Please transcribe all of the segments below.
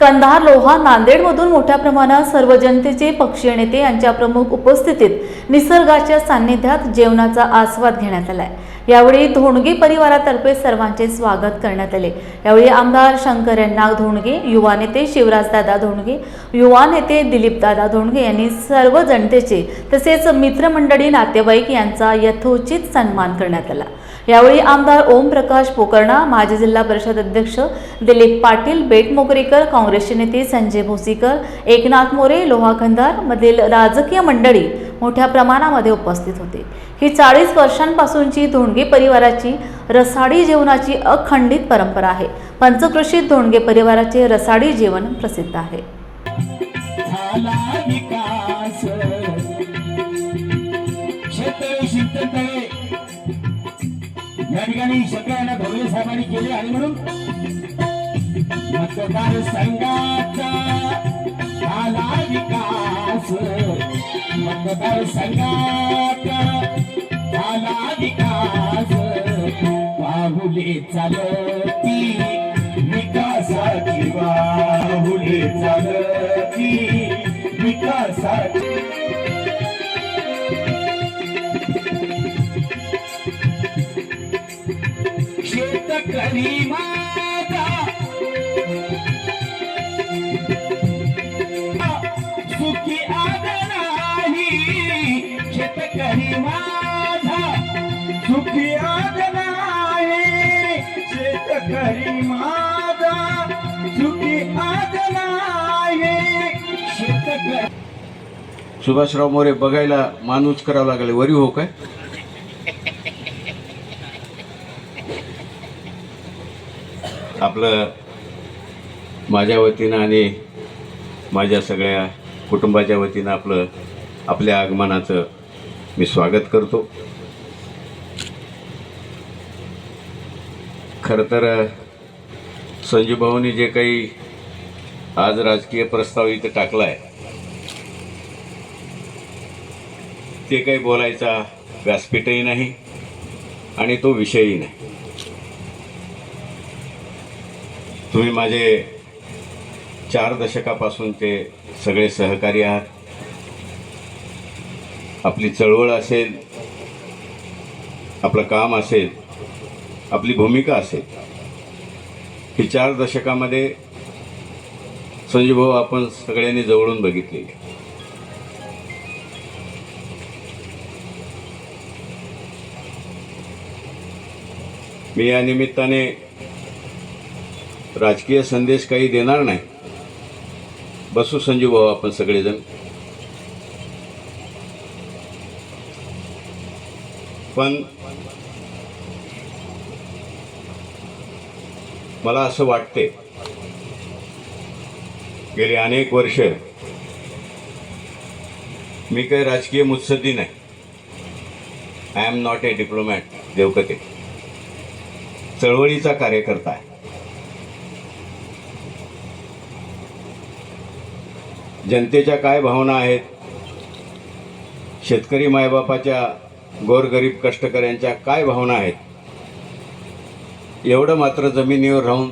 कंधार लोहा नांदेडमधून मोठ्या प्रमाणात सर्व जनतेचे पक्षीय नेते यांच्या प्रमुख उपस्थितीत निसर्गाच्या सान्निध्यात जेवणाचा आस्वाद घेण्यात आलाय. यावेळी धोंडगे परिवारातर्फे सर्वांचे स्वागत करण्यात आले. यावेळी आमदार शंकर यांना धोंडगे युवा नेते शिवराजदादा धोंडगे युवा नेते दिलीपदादा धोंडगे यांनी सर्व जनतेचे तसेच मित्रमंडळी नातेवाईक यांचा यथोचित सन्मान करण्यात आला. यावेळी आमदार ओमप्रकाश पोकर्णा माजी जिल्हा परिषद अध्यक्ष दिलीप पाटील बेटमोगरेकर काँग्रेसचे नेते संजय भोसीकर एकनाथ मोरे लोहाखंदार मधील राजकीय मंडळी मोठ्या प्रमाणामध्ये उपस्थित होते. ही चाळीस वर्षांपासूनची धोंडगे परिवाराची रसाडी जेवणाची अखंडित परंपरा आहे. पंचकृषीत धोंडगे परिवाराचे रसाडी जेवण प्रसिद्ध आहे. ठिकाणी शेतकऱ्यांना धोरणे साहेबांनी केले आणि म्हणून. मतदार संघाचा झाला विकास. मतदार संघाचा झाला विकास. बाहुले चालती विकासाची बाहुले चालती विकासाची करी माता सुखी आज नाही शेतकरी माझा? सुखी आज नाही शेतकरी माझा? सुखी आज नाही शेतकरी सुभाषराव मोरे बघायला माणूस करावं लागले. वरी हो काय? आपलं माझ्या वतीनं आणि माझ्या सगळ्या कुटुंबाच्या वतीनं आपलं आपल्या आगमनाचं मी स्वागत करतो. खरं तर संजूभाऊनी जे काही आज राजकीय प्रस्ताव इथं टाकला आहे ते काही बोलायचा व्यासपीठही नाही आणि तो विषयही नाही. तुम्ही माझे चार दशकापासून ते सगळे सहकारी आहात. आपली चळवळ असेल आपलं काम असेल आपली भूमिका असेल. ही चार दशकामध्ये संजू भाऊ आपण सगळ्यांनी जवळून बघितलेली मी या निमित्ताने राजकीय संदेश काही देणार नाही. बसू संजू भाऊ आपण सगळेजण. पण मला असं वाटते गेली अनेक वर्ष मी काही राजकीय मुत्सद्दी नाही. I am not a diplomat Devkate. चळवळीचा कार्यकर्ता आहे. जनतेच्या काय भावना आहेत? शेतकरी मायबापाच्या गोरगरीब कष्टकऱ्यांच्या काय भावना आहेत? एवढं मात्र जमिनीवर राहून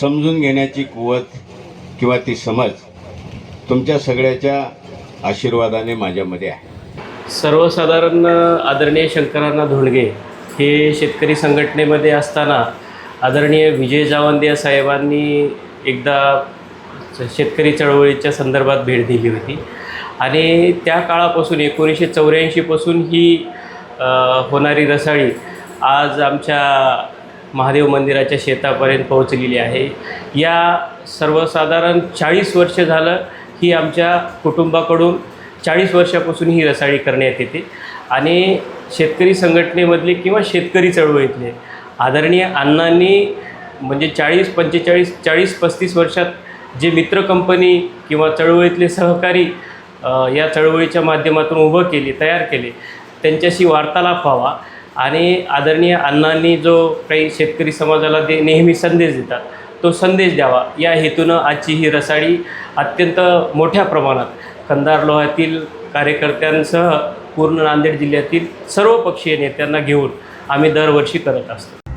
समजून घेण्याची कुवत किंवा ती समज तुमच्या सगळ्याच्या आशीर्वादाने माझ्यामध्ये आहे. सर्वसाधारण आदरणीय शंकरांना धोंडगे हे शेतकरी संघटनेमध्ये असताना आदरणीय विजय जावंदिया साहेबांनी एकदा शेतकरी चळवळीच्या संदर्भात भेट दिली होती. आणि त्या काळापासून एकोणीसशे चौऱ्याऐंशीपासून ही होणारी रसाळी आज आमच्या महादेव मंदिराच्या शेतापर्यंत पोहोचलेली आहे. या सर्वसाधारण चाळीस वर्ष झालं ही आमच्या कुटुंबाकडून चाळीस वर्षापासून ही रसाळी करण्यात येते. आणि शेतकरी संघटनेमधले किंवा शेतकरी चळवळीतले आदरणीय अण्णांनी म्हणजे चाळीस पंचेचाळीस चाळीस पस्तीस वर्षात जे मित्र कंपनी किंवा चळवळीतले सहकारी या चळवळीच्या माध्यमातून उभं केले तयार केले त्यांच्याशी वार्तालाप व्हावा आणि आदरणीय अण्णांनी जो काही शेतकरी समाजाला ते नेहमी संदेश देतात तो संदेश द्यावा. या हेतूनं आजची ही रसाळी अत्यंत मोठ्या प्रमाणात कंदार लोहातील कार्यकर्त्यांसह पूर्ण नांदेड जिल्ह्यातील सर्व पक्षीय नेत्यांना घेऊन आम्ही दरवर्षी करत असतो.